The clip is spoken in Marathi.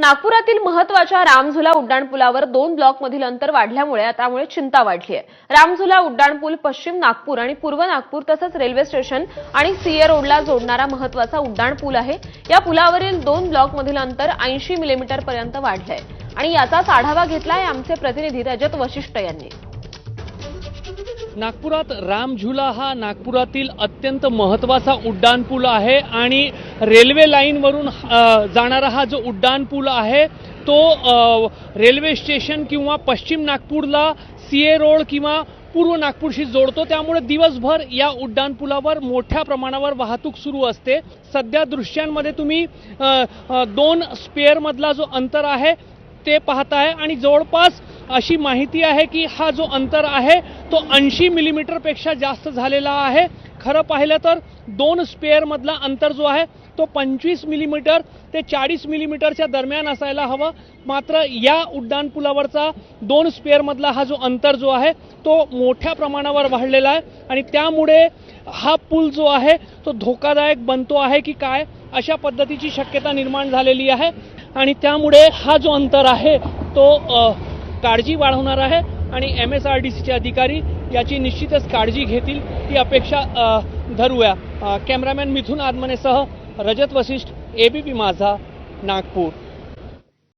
नागपुरातील महत्त्वाच्या रामझुला उड्डाणपुलावर दोन ब्लॉकमधील अंतर वाढल्यामुळे त्यामुळे चिंता वाढली आहे. रामझुला उड्डाणपूल पश्चिम नागपूर आणि पूर्व नागपूर तसंच रेल्वे स्टेशन आणि सीए रोडला जोडणारा महत्त्वाचा उड्डाणपूल आहे. या पुलावरील दोन ब्लॉकमधील अंतर ऐंशी मिलीमीटर पर्यंत वाढलंय आणि याचाच आढावा घेतलाय आमचे प्रतिनिधी रजत वशिष्ठ यांनी. नागपुरात रामझुला हा नागपुरातील अत्यंत महत्त्वाचा उड्डाणपूल आहे आणि रेल्वे लाईनवरून जाणारा हा जो उड्डाणपूल आहे तो रेल्वे स्टेशन किंवा पश्चिम नागपूरला सी ए रोड किंवा पूर्व नागपूरशी जोडतो. त्यामुळे दिवसभर या उड्डाणपुलावर मोठ्या प्रमाणावर वाहतूक सुरू असते. सध्या दृश्यांमध्ये तुम्ही दोन स्पेअरमधला जो अंतर आहे ते पाहताय. आणि जवळपास अशी माहिती आहे की हा जो अंतर आहे तो ऐंशी मिलीमीटरपेक्षा जास्त झालेला आहे. खरं पाहिलं तर दोन स्पेअरमधला अंतर जो आहे तो पंचवीस मिलीमीटर ते चाळीस मिलीमीटरच्या दरम्यान असायला हवं. मात्र या उड्डाणपुलावरचा दोन स्पेअरमधला हा जो अंतर जो आहे तो मोठ्या प्रमाणावर वाढलेला आहे. आणि त्यामुळे हा पूल जो आहे तो धोकादायक बनतो आहे की काय अशा पद्धतीची शक्यता निर्माण झालेली आहे. आणि त्यामुळे हा जो अंतर आहे तो काळजी वाढवणार आहे. आणि एम एस आर डी सीचे अधिकारी याची निश्चितच काळजी घेतील ही अपेक्षा धरूया. कॅमेरामॅन मिथून आदमनेसह रजत वशिष्ठ एबीपी माझा नागपूर.